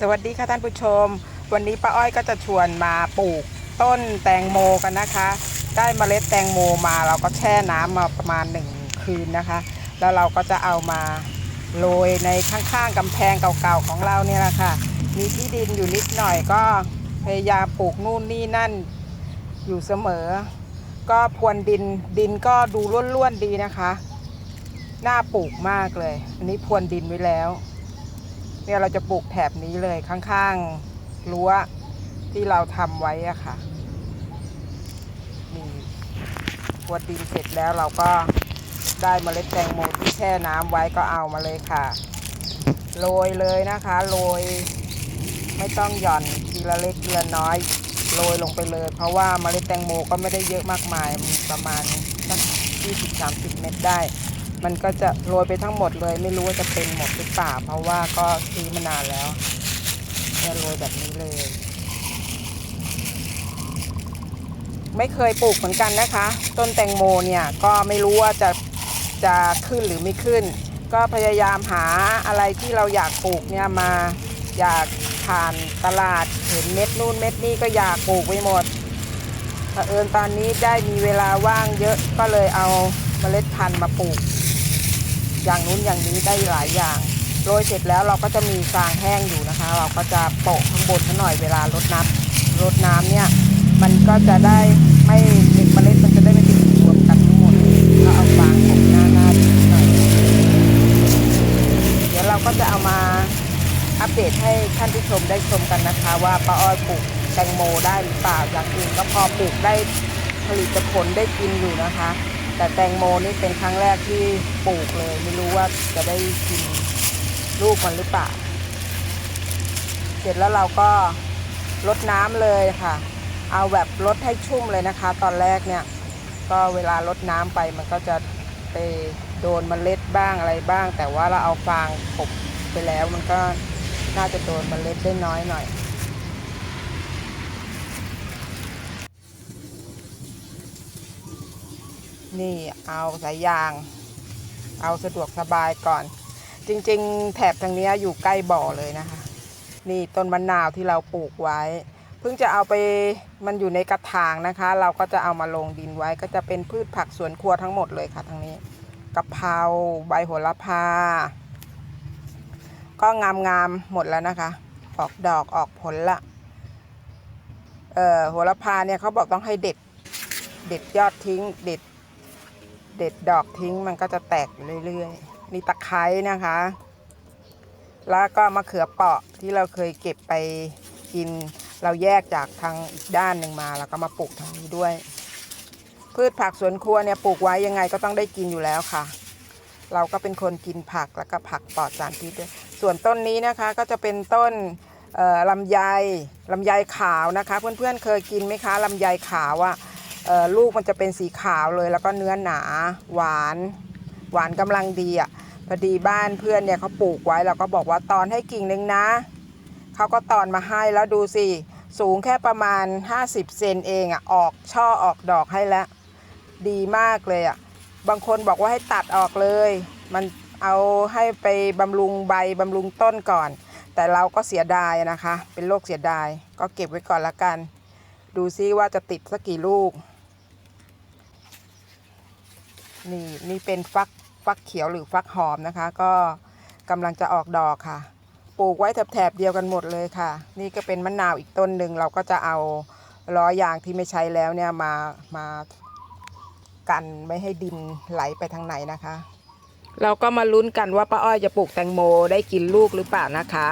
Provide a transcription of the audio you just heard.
สวัสดีค่ะท่านผู้ชม วันนี้ป้าอ้อยก็จะชวนมาปลูกต้นแตงโมกันนะคะ ได้เมล็ดแตงโมมาเราก็แช่น้ำมาประมาณหนึ่งคืนนะคะ แล้วเราก็จะเอามาโรยในข้างๆกำแพงเก่าๆของเราเนี่ยแหละค่ะ มีที่ดินอยู่นิดหน่อยก็พยายามปลูกนู่นนี่นั่นอยู่เสมอ ก็พรวนดินดินก็ดูร่วนๆดีนะคะ น่าปลูกมากเลย อันนี้พรวนดินไว้แล้ว เนี่ยเราจะปลูกแถบนี้เลยข้างๆรั้วที่เราทำไว้อะค่ะนี่พรวนดินเสร็จแล้วเราก็ได้เมล็ดแตงโมที่แช่น้ำไว้ก็เอามาเลยค่ะโรยเลยนะคะโรยไม่ต้องหย่อนทีละเล็กทีละน้อยโรยลงไปเลย เพราะว่าเมล็ดแตงโมก็ไม่ได้เยอะมากมายมีประมาณสัก20-30 เม็ดได้ มันก็จะโรยไปทั้งหมดเลย ไม่รู้ว่าจะเป็นหมดหรือเปล่าเพราะว่าก็ซื้อมานานแล้วเนี่ยโรยแบบนี้เลย ไม่เคยปลูกเหมือนกันนะคะ ต้นแตงโมเนี่ยก็ไม่รู้ว่าจะจะขึ้นหรือไม่ขึ้น ก็พยายามหาอะไรที่เราอยากปลูกเนี่ยมาอยากผ่านตลาดเห็นเม็ดนู่นเม็ดนี่ก็อยากปลูกไปหมดเผอิญตอนนี้ได้มีเวลาว่างเยอะก็เลยเอาเมล็ดพันธุ์มาปลูก อย่างนู้นอย่างนี้ได้หลายอย่างโรยเสร็จแล้วเราก็จะมีฟางแห้งอยู่นะคะ เราก็จะโปะข้างบนเขาหน่อยเวลารดน้ำรดน้ำเนี่ยมันก็จะได้ไม่เมล็ดมันจะได้ไม่ติดรวมกันทั้งหมดก็เอาฟางโปะหน้าหน้าดินหน่อยเดี๋ยวเราก็จะเอามาอัปเดตให้ท่านผู้ชมได้ชมกันนะคะ ว่าป้าอ้อยปลูกแตงโมได้หรือเปล่าอย่างอื่นก็พอปลูกได้ผลิตผลได้กินอยู่นะคะ แต่แตงโมนี่เป็นครั้งแรกที่ปลูกเลย ไม่รู้ว่าจะได้กินลูกมันหรือเปล่า เสร็จแล้วเราก็ลดน้ำเลยค่ะ เอาแบบลดให้ชุ่มเลยนะคะ ตอนแรกเนี่ย ก็เวลาลดน้ำไปมันก็จะไปโดนเมล็ดบ้างอะไรบ้าง แต่ว่าเราเอาฟางกบไปแล้วมันก็น่าจะโดนเมล็ดได้น้อยหน่อย นี่เอาสายยาง เอาสะดวกสบายก่อน จริงๆ แถบทางนี้อยู่ใกล้บ่อเลยนะคะ นี่ต้นมะนาวที่เราปลูกไว้ เพิ่งจะเอาไปมันอยู่ในกระถางนะคะ เราก็จะเอามาลงดินไว้ก็จะเป็นพืชผักสวนครัวทั้งหมดเลยค่ะทางนี้กะเพราใบโหระพา ก็งามๆหมดแล้วนะคะ ออกดอกออกผลละเอ่อโหระพาเนี่ยเขาบอกต้องให้เด็ดเด็ดยอดทิ้งเด็ด เด็ดดอกทิ้งมันก็จะแตกเรื่อยๆนี่ตะไคร้นะคะ แล้วก็มะเขือเปาะที่เราเคยเก็บไปกิน เราแยกจากทางอีกด้านหนึ่งมาแล้วก็มาปลูกทางนี้ด้วย พืชผักสวนครัวเนี่ยปลูกไว้ยังไงก็ต้องได้กินอยู่แล้วค่ะ เราก็เป็นคนกินผักแล้วก็ผักปลอดสารพิษด้วยส่วนต้นนี้นะคะก็จะเป็นต้นลำไยลำไยขาวนะคะ เพื่อนๆเคยกินไหมคะลำไยขาวอะ่ะ ลูกมันจะเป็นสีขาวเลย แล้วก็เนื้อหนาหวาน หวานกำลังดีอะพอดีบ้านเพื่อนเนี่ยเขาปลูกไว้เราก็บอกว่าตอนให้กิ่งหนึ่งนะเขาก็ตอนมาให้แล้วดูสิ สูงแค่ประมาณ 50 เซนเองอะออกช่อออกดอกให้แล้ว ดีมากเลยอะบางคนบอกว่าให้ตัดออกเลย มันเอาให้ไปบำรุงใบบำรุงต้นก่อน แต่เราก็เสียดายนะคะ เป็นโรคเสียดาย ก็เก็บไว้ก่อนละกัน ดูซิว่าจะติดสักกี่ลูก นี่นี่เป็นฟักฟักเขียวหรือฟักหอมนะคะ ก็กำลังจะออกดอกค่ะ ปลูกไว้แถบๆเดียวกันหมดเลยค่ะ นี่ก็เป็นมะนาวอีกต้นหนึ่งเราก็จะเอาล้อยางที่ไม่ใช้แล้วเนี่ยมามากันไม่ให้ดินไหลไปทางไหนนะคะ เราก็มาลุ้นกันว่าป้าอ้อยจะปลูกแตงโมได้กินลูกหรือเปล่านะคะ